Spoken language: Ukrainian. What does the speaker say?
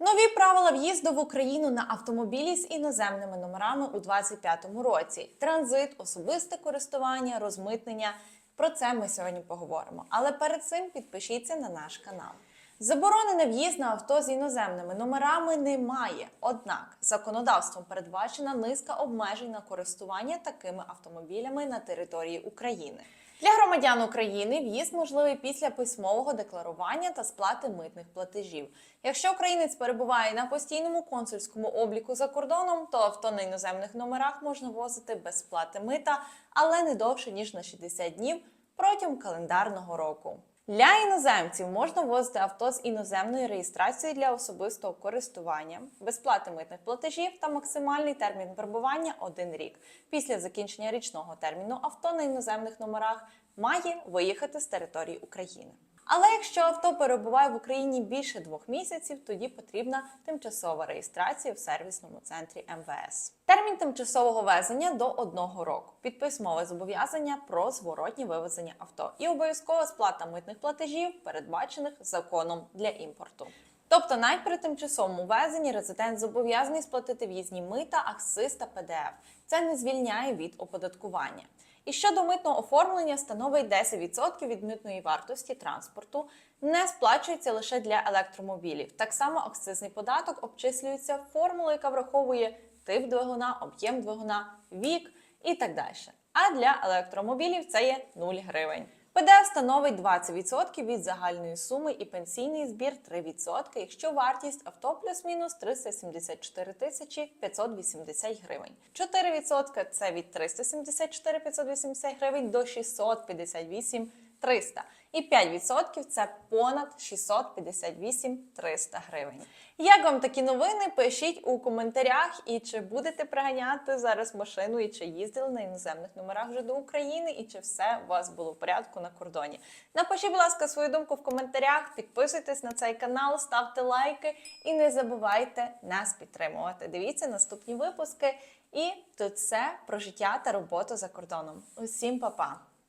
Нові правила в'їзду в Україну на автомобілі з іноземними номерами у 2025 році. Транзит, особисте користування, розмитнення. Про це ми сьогодні поговоримо. Але перед цим підпишіться на наш канал. Заборони на в'їзд на авто з іноземними номерами немає. Однак законодавством передбачена низка обмежень на користування такими автомобілями на території України. Для громадян України в'їзд можливий після письмового декларування та сплати митних платежів. Якщо українець перебуває на постійному консульському обліку за кордоном, то авто на іноземних номерах можна возити без сплати мита, але не довше ніж на 60 днів протягом календарного року. Для іноземців можна возити авто з іноземною реєстрацією для особистого користування, безплати митних платежів та максимальний термін перебування – один рік. Після закінчення річного терміну авто на іноземних номерах має виїхати з території України. Але якщо авто перебуває в Україні більше двох місяців, тоді потрібна тимчасова реєстрація в сервісному центрі МВС. Термін тимчасового везення до одного року, підписьмове зобов'язання про зворотні вивезення авто і обов'язкова сплата митних платежів, передбачених законом для імпорту. Тобто, навіть при тимчасовому везенні резидент зобов'язаний сплатити в'їзні мита, акциз та ПДФ. Це не звільняє від оподаткування. І щодо митного оформлення становить 10% від митної вартості транспорту, не сплачується лише для електромобілів. Так само акцизний податок обчислюється формулою, яка враховує тип двигуна, об'єм двигуна, вік і так далі. А для електромобілів це є 0 гривень. ПДФ становить 20% від загальної суми і пенсійний збір 3%, якщо вартість авто плюс-мінус 374 тисячі 580 гривень. 4% – це від 374 580 гривень до 658 300. І 5% це понад 658 300 гривень. Як вам такі новини? Пишіть у коментарях, і чи будете приганяти зараз машину, і чи їздили на іноземних номерах вже до України, і чи все у вас було в порядку на кордоні. Напишіть, будь ласка, свою думку в коментарях, підписуйтесь на цей канал, ставте лайки і не забувайте нас підтримувати. Дивіться наступні випуски. І тут все про життя та роботу за кордоном. Усім па-па!